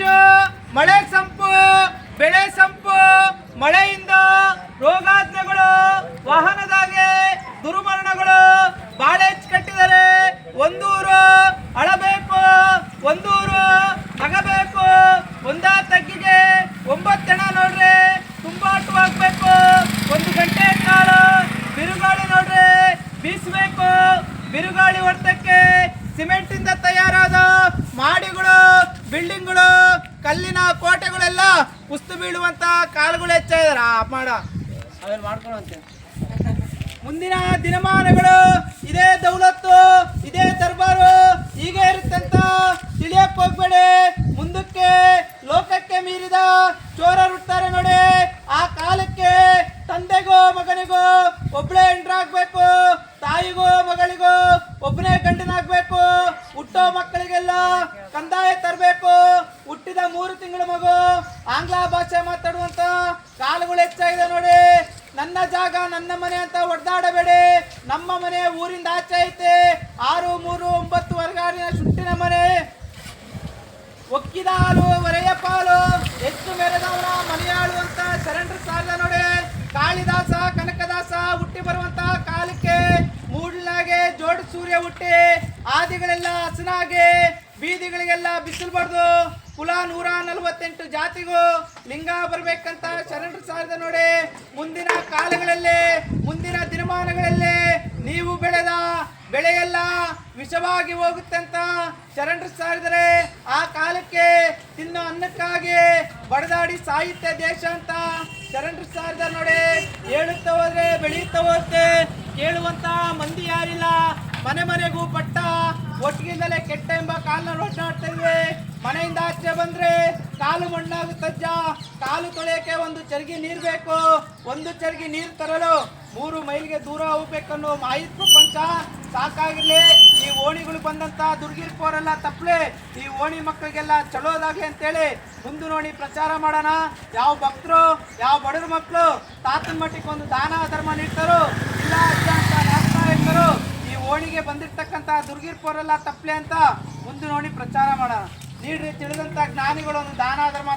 ಹೆಚ್ಚು ಮಳೆ ಸಂಪು, ಬೆಳೆ ಸಂಪು, ಮಳೆಯಿಂದ ರೋಗಾಜ್ಞೆಗಳು, ವಾಹನದಾಗೆ ದುರ್ಮರಣಗಳು ಬಾಳೆ ಕಟ್ಟಿದರೆ ಒಂದೂರು ಅಳಬೇಕು, ಒಂದೂರು ನಗಬೇಕು ಒಂದಾ ತಗ್ಗಿಗೆ ಜನ ನೋಡ್ರಿ ತುಂಬಾಟವಾಗಬೇಕು ಒಂದು ಗಂಟೆ ಕಾಲ ಬಿರುಗಾಳಿ ನೋಡ್ರಿ ಬೀಸಬೇಕು, ಬಿರುಗಾಳಿ ಹೊಡೆತಕ್ಕೆ ಸಿಮೆಂಟಿಂದ ತಯಾರಾದ ಮಾಡಿಗಳು, ಬಿಲ್ಡಿಂಗ್ಗಳು ಕಲ್ಲಿನ ಕೋಟೆಗಳೆಲ್ಲ ಕುಸ್ತು ಬೀಳುವಂತ ಕಾಲುಗಳು ಹೆಚ್ಚಾಗಿದಾರ ಮಾಡ ಅವೆಲ್ಲ ಮಾಡ್ಕೊಳ್ಳುವಂತೆ. ಮುಂದಿನ ದಿನಮಾನಗಳು ಇದೇ ದೌಲತ್ತು, ಇದೇ ದರ್ಬಾರು. ಹೀಗೆ ಇರುತ್ತೆ ಅಂತ ತಿಳಿಯಕ್ ಹೋಗ್ಬೇಡಿ. ಮುಂದಕ್ಕೆ ಲೋಕಕ್ಕೆ ಮೀರಿದ ಚೋರರುತ್ತಾರೆ ನೋಡಿ. ಆ ಕಾಲಕ್ಕೆ ತಂದೆಗೋ ಮಗನಿಗೋ ಒಬ್ಬಳೇ ಹೆಂಡ್ರಾಗ್ಬೇಕು, ತಾಯಿಗೋ ಮಗಳಿಗೂ ಒಬ್ಬನೇ ಗಂಡನಾಗ್ಬೇಕು, ಹುಟ್ಟೋ ಮಕ್ಕಳಿಗೆಲ್ಲ ಕಂದಾಯ ತರಬೇಕು. ಹುಟ್ಟಿದ ಮೂರು ತಿಂಗಳ ಮಗು. ಆಂಗ್ಲ ಭಾಷೆ ಮಾತಾಡುವಂತ ಕಾಲುಗಳು ಹೆಚ್ಚಾಗಿದೆ ನೋಡಿ. ನನ್ನ ಜಾಗ ನನ್ನ ಮನೆ ಅಂತ ಒಡ್ದಾಡಬೇಡಿ ನಮ್ಮ ಮನೆ ಊರಿಂದ ಆಚೆ ಐತೆ. ಆರು, ಮೂರು, ಒಂಬತ್ತು ವರ್ಗಾರಿನ ಸುಟ್ಟಿನ ಮನೆ. ಒಕ್ಕಿದ ಹಾಲು, ಒರೆಯ ಪಾಲು, ಹೆಚ್ಚು ಮೆರೆದವನ ಮನೆಯಾಳು ಅಂತ ಶರಣರು ಸಾಲ ನೋಡಿ. ಕಾಳಿದಾಸ, ಕನಕದಾಸ ಹುಟ್ಟಿ ಬರುವಂತ ಕಾಲಕ್ಕೆ ಮೂಡ್ಲಾಗೆ ಜೋಡು ಸೂರ್ಯ ಹುಟ್ಟಿ. ಆದಿಗಳೆಲ್ಲ ಹಸನಾಗಿ, ಬೀದಿಗಳಿಗೆಲ್ಲ ಬಿಸಿಲು ಬಡ್ದು ಕುಲ ನೂರ ನಲವತ್ತೆಂಟು ಜಾತಿಗೂ ಲಿಂಗ ಬರಬೇಕಂತ ಶರಣರು ಸಾರಿದ ನೋಡಿ, ಮುಂದಿನ ಕಾಲಗಳಲ್ಲಿ, ಮುಂದಿನ ದಿನಮಾನಗಳಲ್ಲಿ ನೀವು ಬೆಳೆದ ಬೆಳೆಯೆಲ್ಲ ವಿಷವಾಗಿ ಹೋಗುತ್ತೆ ಅಂತ ಶರಣರು ಸಾರಿದರೆ, ಆ ಕಾಲಕ್ಕೆ ತಿನ್ನೋ ಅನ್ನಕ್ಕಾಗಿ ಬಡದಾಡಿ ಸಾಹಿತ್ಯ ದೇಶ ಅಂತ ಶರಣರು ಸಾರಿದ ನೋಡಿ. ಹೇಳುತ್ತಾ ಹೋದ್ರೆ ಬೆಳೆಯುತ್ತಾ ಹೋಗುತ್ತೆ ಕೇಳುವಂತ ಮಂದಿ ಯಾರಿಲ್ಲ? ಮನೆ ಮನೆಗೂ ಪಟ್ಟ, ಒಟ್ಟಿಗಿಂದಲೇ ಕೆಟ್ಟ ಎಂಬ ಒಡ್ಡಾಡ್ತಾ ಇವೆ ಮನೆಯಿಂದ ಆಚೆ ಬಂದ್ರೆ ಕಾಲು ಮಣ್ಣಾಗುತ್ತಜ್ಜ ಕಾಲು ತೊಳೆಯಕ್ಕೆ ಒಂದು ಚರ್ಗಿ ನೀರು ಬೇಕು. ಒಂದು ಚರ್ಗಿ ನೀರು ತರಲು ಮೂರು ಮೈಲಿಗೆ ದೂರ ಹೋಗ್ಬೇಕನ್ನೋ ಮಾಹಿತಿ ಪಂಚ ಸಾಕಾಗಿರ್ಲಿ. ಈ ಓಣಿಗಳು ಬಂದಂತ ದುರ್ಗಿರ್ಪೋರೆಲ್ಲ ತಪ್ಪಲೆ ಈ ಓಣಿ ಮಕ್ಕಳಿಗೆಲ್ಲ ಚಲೋದಾಗ್ಲಿ ಅಂತೇಳಿ ಮುಂದೆ ನೋಡಿ ಪ್ರಚಾರ ಮಾಡೋಣ. ಯಾವ ಭಕ್ತರು, ಯಾವ ಬಡವ್ರ ಮಕ್ಕಳು ತಾತನ ಮಟ್ಟಿಗೆ ಒಂದು ದಾನ, ಧರ್ಮ ನೀಡ್ತಾರೋ, ಇಲ್ಲ ಅಂತ ಈ ಓಣಿಗೆ ಬಂದಿರ್ತಕ್ಕಂಥ ದುರ್ಗಿರ್ಪೋರೆಲ್ಲ ತಪ್ಪಲೆ ಅಂತ ಮುಂದೆ ನೋಡಿ ಪ್ರಚಾರ ಮಾಡೋಣ. ನೀಡ್ರಿ ತಿಳಿದಂತ ಜ್ಞಾನಿಗಳು ದಾನ ಧರ್ಮ